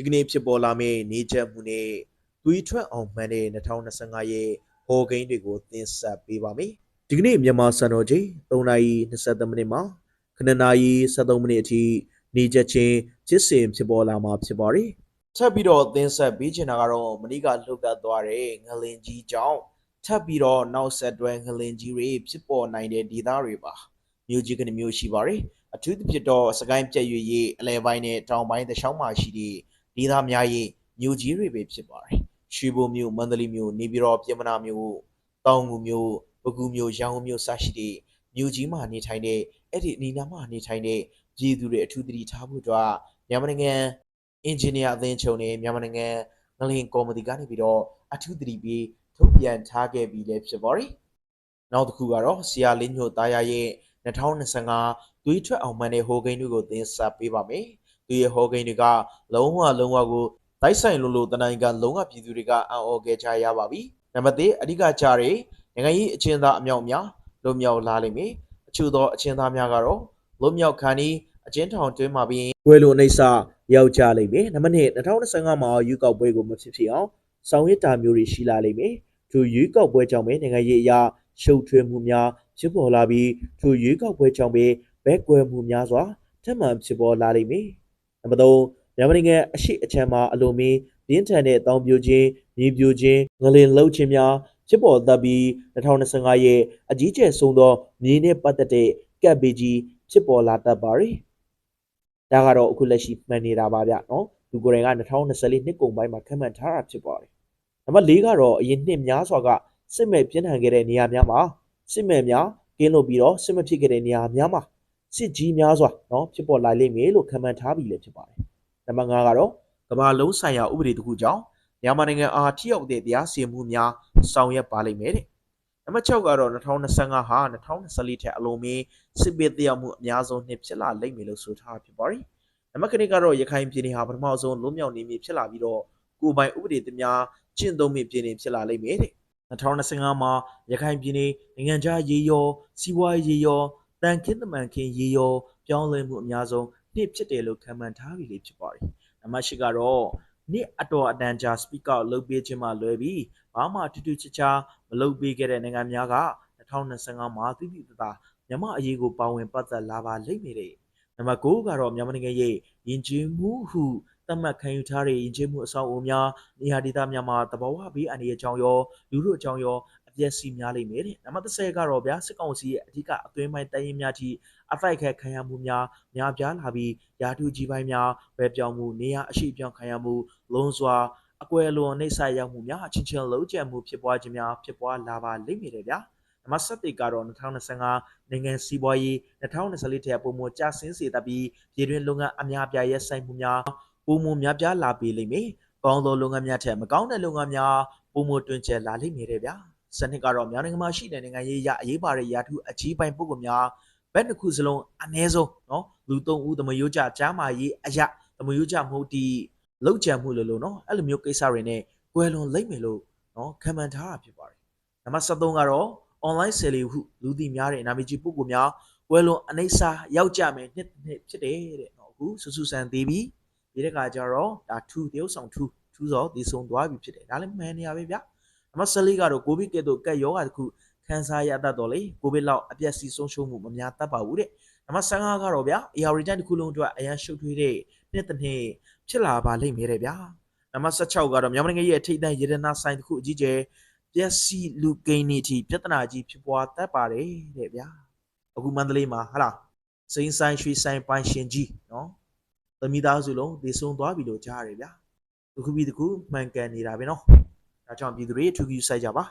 ဒီကနေ့ဖြစ်ပေါ်လာမယ့်နေချက်မှုနဲ့သွေးထွက်အောင်မှန်တဲ့2025ရဲ့ဟော်ဂိမ်းတွေကိုတင်ဆက်ပေးပါမယ်ဒီကနေ့မြန်မာစံတော်ချိန်3:23မိနစ်မှာ9:73မိနစ်အထိနေချက်ချင်းချစ်စင်ဖြစ်ပေါ်လာမှာဖြစ်ပါတယ်ဆက်ပြီးတော့တင်ဆက်ပေးချင်တာကတော့မနေ့ကလှုပ်ကပ်သွားတဲ့ငလင်ကြီးကြောင့်ထပ်ပြီးတော့နောက်ဆက်တွဲငလင်ကြီးတွေဖြစ်ပေါ်နိုင်တဲ့ဒေသတွေပါမြို့ကြီးကနေမြို့ရှိပါတယ်အထူးသဖြင့်တော့စကိုင်းပြက်ရွေရေးအလဲပိုင်းနဲ့တောင်ပိုင်းတခြားမှာရှိတဲ့ ဒေသများရဲ့မြို့ကြီးတွေပဲဖြစ်ပါတယ်ရွှေဘိုမြို့မန္တလေးမြို့နေပြည်တော်ပြင်မနာမြို့တောင်ငူမြို့ပကူမြို့ရန်ကုန်မြို့စရှိတဲ့မြို့ကြီးမှာနေထိုင်တဲ့အဲ့ဒီအနီးနားမှာနေထိုင်တဲ့ပြည်သူတွေအထူးသတိထားဖို့အတွက်မြန်မာနိုင်ငံအင်ဂျင်နီယာအသင်းချုပ်နဲ့မြန်မာနိုင်ငံငလင်ကော်မတီကနေပြီးတော့အထူးသတိပေးထုတ်ပြန်ထားခဲ့ပြီးလည်းဖြစ်ပါတယ်နောက်တစ်ခုကတော့ဆီယာလင်းညိုသားရရဲ့2025သွေးထွက်အောင်မှန်တဲ့ဟိုဂိမ်းတွေကိုသင်ဆက်ပေးပါမယ်။ သူရဲ့ဟိုဂိမ်းတွေကလုံးဝလုံးဝကိုတိုက်ဆိုင်လို့လို့တနိုင်ကလုံးဝပြည်သူတွေကအံ့ဩခဲ့ကြရပါပြီ။နံပါတ်1အဓိကကြားတွေနိုင်ငံရေးအချင်းသားအမြောက်များလွတ်မြောက်လာလိမ့်မယ်။အချို့သောအချင်းသားများကတော့လွတ်မြောက်ခံပြီးအချင်းထောင်တွင်းမှာပြီးကွယ်လိုအိဆရောက်ကြလိမ့်မယ်။နံပါတ်2 2025မှာရွေးကောက်ပွဲကိုမဖြစ်ဖြစ်အောင်ဆောင်ရွက်တာမျိုးတွေရှိလာလိမ့်မယ်။သူရွေးကောက်ပွဲကြောင့်ပဲနိုင်ငံရေးအရာရှုပ်ထွေးမှုများဖြစ်ပေါ်လာပြီးထိုရွေးကောက်ပွဲကြောင့်ပဲဘက်ကွယ်မှုများစွာထပ်မံဖြစ်ပေါ်လာလိမ့်မယ်။ နံပါတ်3မြန်မာနိုင်ငံအရှိအချမ်းမှာအလိုမင်းပြင်းထန်တဲ့တောင်ပြိုခြင်းမြေပြိုခြင်းငလင်လှုပ်ခြင်းများဖြစ်ပေါ်သက်ပြီး2025ရဲ့အကြီးကျယ်ဆုံးသောမြေနဲ့ပတ်သက်တဲ့ကပ်ဘေးကြီးဖြစ်ပေါ်လာတတ်ပါတယ်။ဒါကတော့အခုလက်ရှိမှန်နေတာပါဗျနော်။လူကိုယ်တိုင်က2024နှစ်ကုန်ပိုင်းမှာခံမှန်းထားတာဖြစ်ပါတယ်။နံပါတ်4ကတော့အရင်နှစ်များစွာကစစ်မဲ့ပြင်းထန်ခဲ့တဲ့နေရာများမှာစစ်မဲ့များကင်းလို့ပြီးတော့စစ်မဖြစ်ခဲ့တဲ့နေရာများမှာ စစ်ကြီးများစွာနော်ဖြစ်ပေါ်လာလိမ့်မယ်လို့ခန့်မှန်းထားပြီးလည်းဖြစ်ပါတယ်။နံပါတ်5ကတော့ကမ္ဘာလုံးဆိုင်ရာဥပဒေတစ်ခုကြောင့်မြန်မာနိုင်ငံအားထိရောက်တဲ့တရားစီရင်မှုများဆောင်ရွက်ပါလိမ့်မယ်တဲ့။နံပါတ်6ကတော့2025ဟာ2024ထက်အလွန်မင်းစစ်ပေးတရားမှုအများဆုံးနှစ်ဖြစ်လာလိမ့်မယ်လို့ဆိုထားဖြစ်ပါတယ်။နံပါတ်9ကတော့ရခိုင်ပြည်နယ်ဟာပထမဆုံးလွတ်မြောက်နေမည်ဖြစ်လာပြီးတော့ကိုယ်ပိုင်ဥပဒေသမျှကျင့်သုံးမည်ပြည်နယ်ဖြစ်လာလိမ့်မယ်တဲ့။2025မှာရခိုင်ပြည်နယ်နိုင်ငံခြားရေးရောစီးပွားရေးရော တန်ခင်းသမန်ခင်းရေးရောပြောင်းလဲမှုအများဆုံးနှစ်ဖြစ်တယ်လို့ခံမှန်းထားပြီးလေဖြစ်ပါတယ်။နံပါတ်၈ကတော့နှစ်အတော်အတန်ကြာ speak out လုပ်ပေးခြင်းမှလွယ်ပြီးဘာမှတူတူချာချာမလုပ်ပေးခဲ့တဲ့နိုင်ငံများက2025မှာသိသိသာသာမြန်မာအရေးကိုပါဝင်ပတ်သက်လာပါလိမ့်မယ်တဲ့။နံပါတ်9ကတော့မြန်မာနိုင်ငံရဲ့ယဉ်ကျေးမှုဟုသတ်မှတ်ခံယူထားတဲ့ယဉ်ကျေးမှုအဆောက်အအုံများနေရာဒေသများမှာတဘာဝဘေးအန္တရာယ်ကြောင့်ရောလူတို့အကြောင်းရော အပျက်စီးများလိမ့်မယ်တဲ့နံပါတ်30ကတော့ဗျာစစ်ကောင်စီရဲ့အဓိကအသွင်းပိုင်းတိုင်းရင်းများထိအဖိုက်ခဲခံရမှုများများပြားလာပြီးယာတူကြီးပိုင်းများပဲပြောင်းမှုနေရာအရှိပြောင်းခံရမှုလုံးစွာအကွယ်လွန်နှိမ့်ဆက်ရောက်မှုများချင်းချင်းလုံးကျန်မှုဖြစ်ပွားခြင်းများဖြစ်ပွားလာပါလိမ့်မယ်တဲ့ဗျာနံပါတ်7ကတော့2025နိုင်ငံစီးပွားရေး2024ထဲပုံမကျဆင်းစေတတ်ပြီးပြည်တွင်းလုပ်ငန်းအများပြားရဲ့ဆိုင်မှုများပုံမများပြားလာပေလိမ့်မယ်။ကောင်းသောလုပ်ငန်းများထက်မကောင်းတဲ့လုပ်ငန်းများပုံမတွင်ကျယ်လာလိမ့်မယ်တဲ့ဗျာ။ စနစ်ကတော့မြန်မာနိုင်ငံမှာရှိတဲ့နိုင်ငံရေးရအရေးပါတဲ့ရာထူးအကြီးပိုင်းပုဂ္ဂိုလ်များဘက်တစ်ခုစလုံးအ ਨੇ ဆုံးနော်လူ၃ဦးသမယိုးကြကြားမာရေးအရာသမယိုးကြမဟုတ်ဒီလောက်ကြံမှုလို့လို့နော်အဲ့လိုမျိုးကိစ္စတွေနဲ့ကွယ်လွန်လိမ့်မယ်လို့နော်ခံမှန်းထားတာဖြစ်ပါတယ်။နံပါတ်73ကတော့ online sale ဟုလူသိများတဲ့နာမည်ကြီးပုဂ္ဂိုလ်များကွယ်လွန်အနေစာရောက်ကြမယ်နှစ်နှစ်ဖြစ်တယ်တဲ့နော်အခုဆူဆူဆန်သေးပြီဒီတဲ့ကကြတော့ဒါ2တရုပ်ဆောင်2 2ဆိုဒီဆုံးသွားပြီဖြစ်တယ်ဒါလည်းမှန်နေရပဲဗျာ နံပါတ်14ကတော့ကိုဗစ်ကဲ့သို့ကပ်ရောဂါတစ်ခုခန်းစားရတတ်တော့လေကိုဗစ်လောက်အပြက်စီဆုံးရှုံးမှုမများတတ်ပါဘူးတဲ့နံပါတ်15ကတော့ဗျာ AR return တစ်ခုလုံးအတွက်အရန်ရှုပ်ထွေးတဲ့နှစ်တစ်နှစ်ဖြစ်လာပါလိမ့်မယ်တဲ့ဗျာနံပါတ်16ကတော့မြန်မာနိုင်ငံရဲ့ထိပ်တန်းရတနာဆိုင်တစ်ခုအကြီးကျယ်ပျက်စီးလူကိန်းနေတီပြဿနာကြီးဖြစ်ပွားတတ်ပါတယ်တဲ့ဗျာအခုမန္တလေးမှာဟလားစိန်ဆိုင်ရွှေဆိုင်ပိုင်ရှင်ကြီးနော်သမီးသားစုလုံးဒေဆုံးသွားပြီလို့ကြားရတယ်ဗျာတစ်ခုပြီးတစ်ခုမှန်ကန်နေတာပဲနော် ဒါကြောင့်ပြည်သူတွေထူးထူးစိုက်ကြပါ